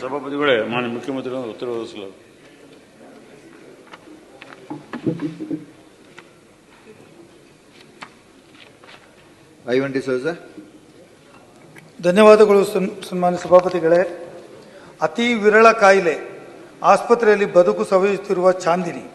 ಸಭಾಪತಿಗಳೇ ಮಾನ್ಯ ಮುಖ್ಯಮಂತ್ರಿಗಳ ಉತ್ತರ ಒದಗಿಸಲಾಗಿದೆ ಐವಂಟಿ ಸರ್. ಧನ್ಯವಾದಗಳು ಸನ್- ಸನ್ಮಾನ್ಯ ಸಭಾಪತಿಗಳೇ. ಅತಿ ವಿರಳ ಕಾಯಿಲೆ ಆಸ್ಪತ್ರೆಯಲ್ಲಿ ಬದುಕು ಸವಿಯುತ್ತಿರುವ ಚಾಂದಿನಿ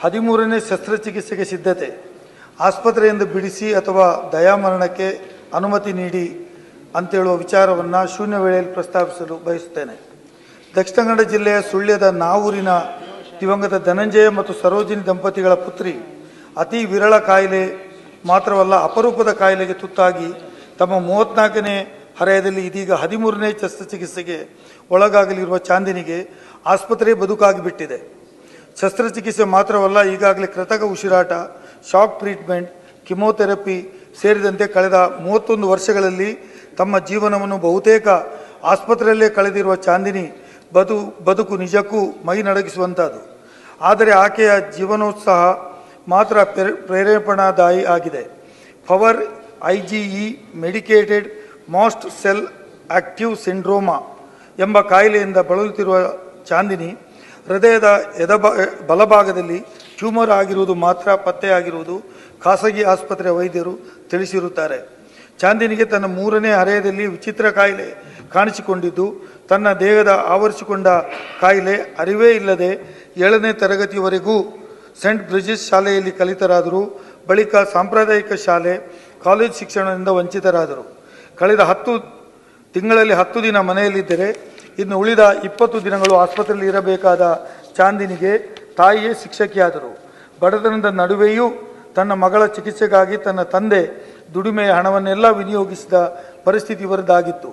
ಹದಿಮೂರನೇ ಶಸ್ತ್ರಚಿಕಿತ್ಸೆಗೆ ಸಿದ್ಧತೆ ಆಸ್ಪತ್ರೆಯಿಂದ ಬಿಡಿಸಿ ಅಥವಾ ದಯಾಮರಣಕ್ಕೆ ಅನುಮತಿ ನೀಡಿ ಅಂತೇಳುವ ವಿಚಾರವನ್ನು ಶೂನ್ಯ ವೇಳೆಯಲ್ಲಿ ಪ್ರಸ್ತಾಪಿಸಲು ಬಯಸುತ್ತೇನೆ. ದಕ್ಷಿಣ ಕನ್ನಡ ಜಿಲ್ಲೆಯ ಸುಳ್ಯದ ನಾವೂರಿನ ದಿವಂಗತ ಧನಂಜಯ ಮತ್ತು ಸರೋಜಿನಿ ದಂಪತಿಗಳ ಪುತ್ರಿ ಅತಿ ವಿರಳ ಕಾಯಿಲೆ ಮಾತ್ರವಲ್ಲ ಅಪರೂಪದ ಕಾಯಿಲೆಗೆ ತುತ್ತಾಗಿ ತಮ್ಮ ಮೂವತ್ನಾಲ್ಕನೇ ಹರೆಯದಲ್ಲಿ ಇದೀಗ ಹದಿಮೂರನೇ ಶಸ್ತ್ರಚಿಕಿತ್ಸೆಗೆ ಒಳಗಾಗಲಿರುವ ಚಾಂದಿನಿಗೆ ಆಸ್ಪತ್ರೆ ಬದುಕಾಗಿ ಬಿಟ್ಟಿದೆ. ಶಸ್ತ್ರಚಿಕಿತ್ಸೆ ಮಾತ್ರವಲ್ಲ, ಈಗಾಗಲೇ ಕೃತಕ ಉಸಿರಾಟ, ಶಾಕ್ ಟ್ರೀಟ್ಮೆಂಟ್, ಕಿಮೋಥೆರಪಿ ಸೇರಿದಂತೆ ಕಳೆದ ಮೂವತ್ತೊಂದು ವರ್ಷಗಳಲ್ಲಿ ತಮ್ಮ ಜೀವನವನ್ನು ಬಹುತೇಕ ಆಸ್ಪತ್ರೆಯಲ್ಲೇ ಕಳೆದಿರುವ ಚಾಂದಿನಿ ಬದು, ಬದುಕು ನಿಜಕ್ಕೂ ಮೈ ನಡಗಿಸುವಂಥದ್ದು ಆದರೆ ಆಕೆಯ ಜೀವನೋತ್ಸಾಹ ಮಾತ್ರ ಪ್ರೇರ- ಪ್ರೇರೇಪಣಾದಾಯಿ ಆಗಿದೆ. Power I G E medicated mast cell active syndrome ಎಂಬ ಕಾಯಿಲೆಯಿಂದ ಬಳಲುತ್ತಿರುವ ಚಾಂದಿನಿ ಹೃದಯದ ಎದಬ, ಬಲಭಾಗದಲ್ಲಿ ಟ್ಯೂಮರ್ ಆಗಿರುವುದು ಮಾತ್ರ ಪತ್ತೆಯಾಗಿರುವುದು ಖಾಸಗಿ ಆಸ್ಪತ್ರೆಯ ವೈದ್ಯರು ತಿಳಿಸಿರುತ್ತಾರೆ. ಚಾಂದಿನಿಗೆ ತನ್ನ ಮೂರನೇ ಹರೆಯದಲ್ಲಿ ವಿಚಿತ್ರ ಕಾಯಿಲೆ ಕಾಣಿಸಿಕೊಂಡಿದ್ದು ತನ್ನ ದೇಹದ ಆವರಿಸಿಕೊಂಡ ಕಾಯಿಲೆ ಅರಿವೇ ಇಲ್ಲದೆ ಏಳನೇ ತರಗತಿವರೆಗೂ ಸೆಂಟ್ ಬ್ರಿಜಿಸ್ ಶಾಲೆಯಲ್ಲಿ ಕಲಿತರಾದರು. ಬಳಿಕ ಸಾಂಪ್ರದಾಯಿಕ ಶಾಲೆ, ಕಾಲೇಜ್ ಶಿಕ್ಷಣದಿಂದ ವಂಚಿತರಾದರು. ಕಳೆದ ಹತ್ತು ತಿಂಗಳಲ್ಲಿ ಹತ್ತು ದಿನ ಮನೆಯಲ್ಲಿದ್ದರೆ ಇನ್ನು ಉಳಿದ ಇಪ್ಪತ್ತು ದಿನಗಳು ಆಸ್ಪತ್ರೆಯಲ್ಲಿ ಇರಬೇಕಾದ ಚಾಂದಿನಿಗೆ ತಾಯಿಯೇ ಶಿಕ್ಷಕಿಯಾದರು. ಬಡತನದ ನಡುವೆಯೂ ತನ್ನ ಮಗಳ ಚಿಕಿತ್ಸೆಗಾಗಿ ತನ್ನ ತಂದೆ ದುಡಿಮೆಯ ಹಣವನ್ನೆಲ್ಲ ವಿನಿಯೋಗಿಸಿದ ಪರಿಸ್ಥಿತಿ ಇವರದ್ದಾಗಿತ್ತು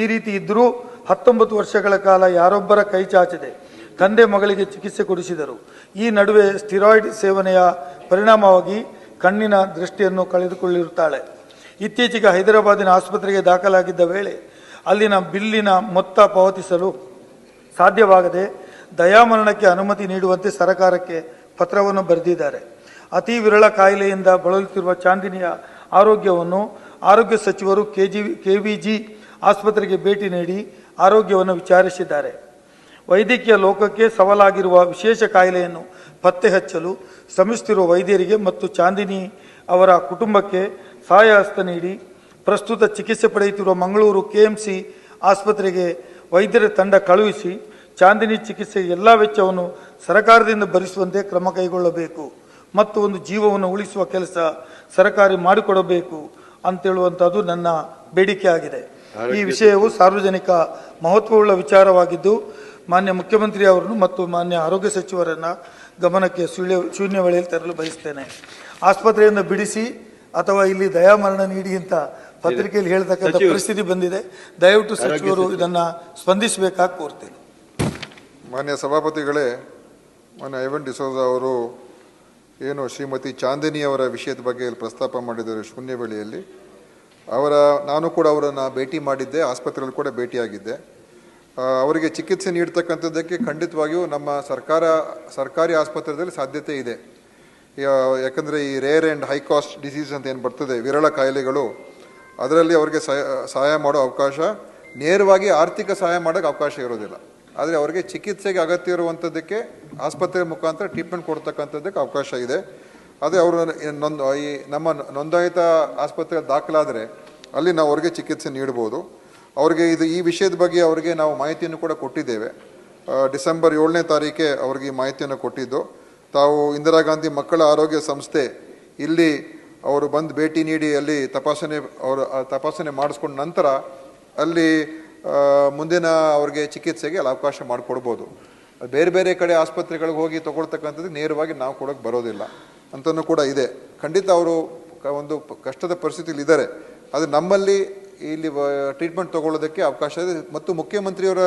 ಈ ರೀತಿ ಇದ್ದರೂ ಹತ್ತೊಂಬತ್ತು ವರ್ಷಗಳ ಕಾಲ ಯಾರೊಬ್ಬರ ಕೈ ಚಾಚದೆ. ತಂದೆ ಮಗಳಿಗೆ ಚಿಕಿತ್ಸೆ ಕೊಡಿಸಿದರು. ಈ ನಡುವೆ ಸ್ಟಿರಾಯ್ಡ್ ಸೇವನೆಯ ಪರಿಣಾಮವಾಗಿ ಕಣ್ಣಿನ ದೃಷ್ಟಿಯನ್ನು ಕಳೆದುಕೊಳ್ಳಿರುತ್ತಾಳೆ ಇತ್ತೀಚೆಗೆ ಹೈದರಾಬಾದಿನ ಆಸ್ಪತ್ರೆಗೆ ದಾಖಲಾಗಿದ್ದ ವೇಳೆ ಅಲ್ಲಿನ ಬಿಲ್ಲಿನ ಮೊತ್ತ ಪಾವತಿಸಲು ಸಾಧ್ಯವಾಗದೆ ದಯಾಮರಣಕ್ಕೆ ಅನುಮತಿ ನೀಡುವಂತೆ ಸರಕಾರಕ್ಕೆ ಪತ್ರವನ್ನು ಬರೆದಿದ್ದಾರೆ. ಅತಿ ವಿರಳ ಕಾಯಿಲೆಯಿಂದ ಬಳಲುತ್ತಿರುವ ಚಾಂದಿನಿಯ ಆರೋಗ್ಯವನ್ನು ಆರೋಗ್ಯ ಸಚಿವರು ಕೆ ಜಿ ಆಸ್ಪತ್ರೆಗೆ ಭೇಟಿ ನೀಡಿ ಆರೋಗ್ಯವನ್ನು ವಿಚಾರಿಸಿದ್ದಾರೆ. ವೈದ್ಯಕೀಯ ಲೋಕಕ್ಕೆ ಸವಾಲಾಗಿರುವ ವಿಶೇಷ ಕಾಯಿಲೆಯನ್ನು ಪತ್ತೆ ಹಚ್ಚಲು ಶ್ರಮಿಸುತ್ತಿರುವ ವೈದ್ಯರಿಗೆ ಮತ್ತು ಚಾಂದಿನಿ ಅವರ ಕುಟುಂಬಕ್ಕೆ ಸಹಾಯ ಹಸ್ತ ನೀಡಿ ಪ್ರಸ್ತುತ ಚಿಕಿತ್ಸೆ ಪಡೆಯುತ್ತಿರುವ ಮಂಗಳೂರು ಕೆಎಂಸಿ ಆಸ್ಪತ್ರೆಗೆ ವೈದ್ಯರ ತಂಡ ಕಳುಹಿಸಿ ಚಾಂದಿನಿ ಚಿಕಿತ್ಸೆ ಎಲ್ಲ ವೆಚ್ಚವನ್ನು ಸರಕಾರದಿಂದ ಭರಿಸುವಂತೆ ಕ್ರಮ ಕೈಗೊಳ್ಳಬೇಕು ಮತ್ತು ಒಂದು ಜೀವವನ್ನು ಉಳಿಸುವ ಕೆಲಸ ಸರಕಾರಿ ಮಾಡಿಕೊಡಬೇಕು ಅಂತೇಳುವಂಥದ್ದು ನನ್ನ ಬೇಡಿಕೆ ಆಗಿದೆ ಈ ವಿಷಯವು ಸಾರ್ವಜನಿಕ ಮಹತ್ವವುಳ್ಳ ವಿಚಾರವಾಗಿದ್ದು ಮಾನ್ಯ ಮುಖ್ಯಮಂತ್ರಿ ಅವರನ್ನು ಮತ್ತು ಮಾನ್ಯ ಆರೋಗ್ಯ ಸಚಿವರನ್ನ ಗಮನಕ್ಕೆ ಶೂನ್ಯ ಶೂನ್ಯ ವೇಳೆಯಲ್ಲಿ ತರಲು ಬಯಸ್ತೇನೆ. ಆಸ್ಪತ್ರೆಯನ್ನು ಬಿಡಿಸಿ ಅಥವಾ ಇಲ್ಲಿ ದಯಾಮರಣ ನೀಡಿ ಅಂತ ಪತ್ರಿಕೆಯಲ್ಲಿ ಹೇಳ್ತಕ್ಕಂಥ ಪರಿಸ್ಥಿತಿ ಬಂದಿದೆ. ದಯವಿಟ್ಟು ಸಚಿವರು ಇದನ್ನ ಸ್ಪಂದಿಸಬೇಕಾಗಿ ಕೋರ್ತೇನೆ. ಮಾನ್ಯ ಸಭಾಪತಿಗಳೇ ಮಾನ್ಯ ಐವನ್ ಡಿಸೋಜ ಅವರು ಏನು ಶ್ರೀಮತಿ ಚಾಂದಿನಿ ಅವರ ವಿಷಯದ ಬಗ್ಗೆ ಇಲ್ಲಿ ಪ್ರಸ್ತಾಪ ಮಾಡಿದರು ಶೂನ್ಯ ವೇಳೆಯಲ್ಲಿ. ಅವರ, ನಾನು ಕೂಡ ಅವರನ್ನು ಭೇಟಿ ಮಾಡಿದ್ದೆ, ಆಸ್ಪತ್ರೆಯಲ್ಲಿ ಕೂಡ ಭೇಟಿಯಾಗಿದ್ದೆ. ಅವರಿಗೆ ಚಿಕಿತ್ಸೆ ನೀಡ್ತಕ್ಕಂಥದ್ದಕ್ಕೆ ಖಂಡಿತವಾಗಿಯೂ ನಮ್ಮ ಸರ್ಕಾರ, ಸರ್ಕಾರಿ ಆಸ್ಪತ್ರೆಯಲ್ಲಿ ಸಾಧ್ಯತೆ ಇದೆ. ಯಾಕಂದರೆ ಈ rare and high cost disease ಅಂತ ಏನು ಬರ್ತದೆ, ವಿರಳ ಕಾಯಿಲೆಗಳು, ಅದರಲ್ಲಿ ಅವರಿಗೆ ಸಹಾಯ ಮಾಡೋ ಅವಕಾಶ, ನೇರವಾಗಿ ಆರ್ಥಿಕ ಸಹಾಯ ಮಾಡೋಕ್ಕೆ ಅವಕಾಶ ಇರೋದಿಲ್ಲ. ಆದರೆ ಅವರಿಗೆ ಚಿಕಿತ್ಸೆಗೆ ಅಗತ್ಯ ಇರುವಂಥದ್ದಕ್ಕೆ ಆಸ್ಪತ್ರೆ ಮುಖಾಂತರ ಟ್ರೀಟ್ಮೆಂಟ್ ಕೊಡ್ತಕ್ಕಂಥದ್ದಕ್ಕೆ ಅವಕಾಶ ಇದೆ. ಅದೇ ಅವರು ನೊಂದು ಈ ನಮ್ಮ ನೋಂದಾಯಿತ ಆಸ್ಪತ್ರೆಯಲ್ಲಿ ದಾಖಲಾದರೆ ಅಲ್ಲಿ ನಾವು ಅವ್ರಿಗೆ ಚಿಕಿತ್ಸೆ ನೀಡ್ಬೋದು. ಅವ್ರಿಗೆ ಇದು ಈ ವಿಷಯದ ಬಗ್ಗೆ ಅವರಿಗೆ ನಾವು ಮಾಹಿತಿಯನ್ನು ಕೂಡ ಕೊಟ್ಟಿದ್ದೇವೆ. ಡಿಸೆಂಬರ್ ಏಳನೇ ತಾರೀಕೆ ಅವ್ರಿಗೆ ಈ ಮಾಹಿತಿಯನ್ನು ಕೊಟ್ಟಿದ್ದು. ತಾವು ಇಂದಿರಾ ಗಾಂಧಿ ಮಕ್ಕಳ ಆರೋಗ್ಯ ಸಂಸ್ಥೆ ಇಲ್ಲಿ ಅವರು ಬಂದು ಭೇಟಿ ನೀಡಿ ಅಲ್ಲಿ ತಪಾಸಣೆ ಅವರು ತಪಾಸಣೆ ಮಾಡಿಸ್ಕೊಂಡ ನಂತರ ಅಲ್ಲಿ ಮುಂದಿನ ಅವ್ರಿಗೆ ಚಿಕಿತ್ಸೆಗೆ ಅಲ್ಲಿ ಅವಕಾಶ ಮಾಡಿಕೊಡ್ಬೋದು. ಬೇರೆ ಬೇರೆ ಕಡೆ ಆಸ್ಪತ್ರೆಗಳಿಗೆ ಹೋಗಿ ತಗೊಳ್ತಕ್ಕಂಥದ್ದು ನೇರವಾಗಿ ನಾವು ಕೊಡೋಕ್ಕೆ ಬರೋದಿಲ್ಲ. ಅಂತಲೂ ಕೂಡ ಇದೆ. ಖಂಡಿತ ಅವರು ಒಂದು ಕಷ್ಟದ ಪರಿಸ್ಥಿತಿಲಿ ಇದ್ದಾರೆ. ಅದು ನಮ್ಮಲ್ಲಿ ಇಲ್ಲಿ ಟ್ರೀಟ್ಮೆಂಟ್ ತಗೊಳ್ಳೋದಕ್ಕೆ ಅವಕಾಶ ಇದೆ. ಮತ್ತು ಮುಖ್ಯಮಂತ್ರಿಯವರ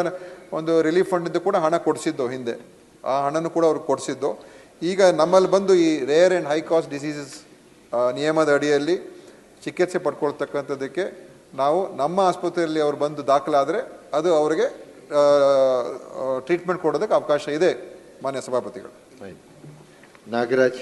ಒಂದು ರಿಲೀಫ್ ಫಂಡಿಂದ ಕೂಡ ಹಣ ಕೊಡಿಸಿದ್ದು ಹಿಂದೆ. ಆ ಹಣನೂ ಕೂಡ ಅವ್ರಿಗೆ ಕೊಡಿಸಿದ್ದು. ಈಗ ನಮ್ಮಲ್ಲಿ ಬಂದು ಈ rare and high cost diseases ನಿಯಮದ ಅಡಿಯಲ್ಲಿ ಚಿಕಿತ್ಸೆ ಪಡ್ಕೊಳ್ತಕ್ಕಂಥದ್ದಕ್ಕೆ ನಾವು ನಮ್ಮ ಆಸ್ಪತ್ರೆಯಲ್ಲಿ ಅವ್ರು ಬಂದು ದಾಖಲಾದರೆ ಅದು ಅವರಿಗೆ ಟ್ರೀಟ್ಮೆಂಟ್ ಕೊಡೋದಕ್ಕೆ ಅವಕಾಶ ಇದೆ, ಮಾನ್ಯ ಸಭಾಪತಿಗಳು. ನಾಗರಾಜ್.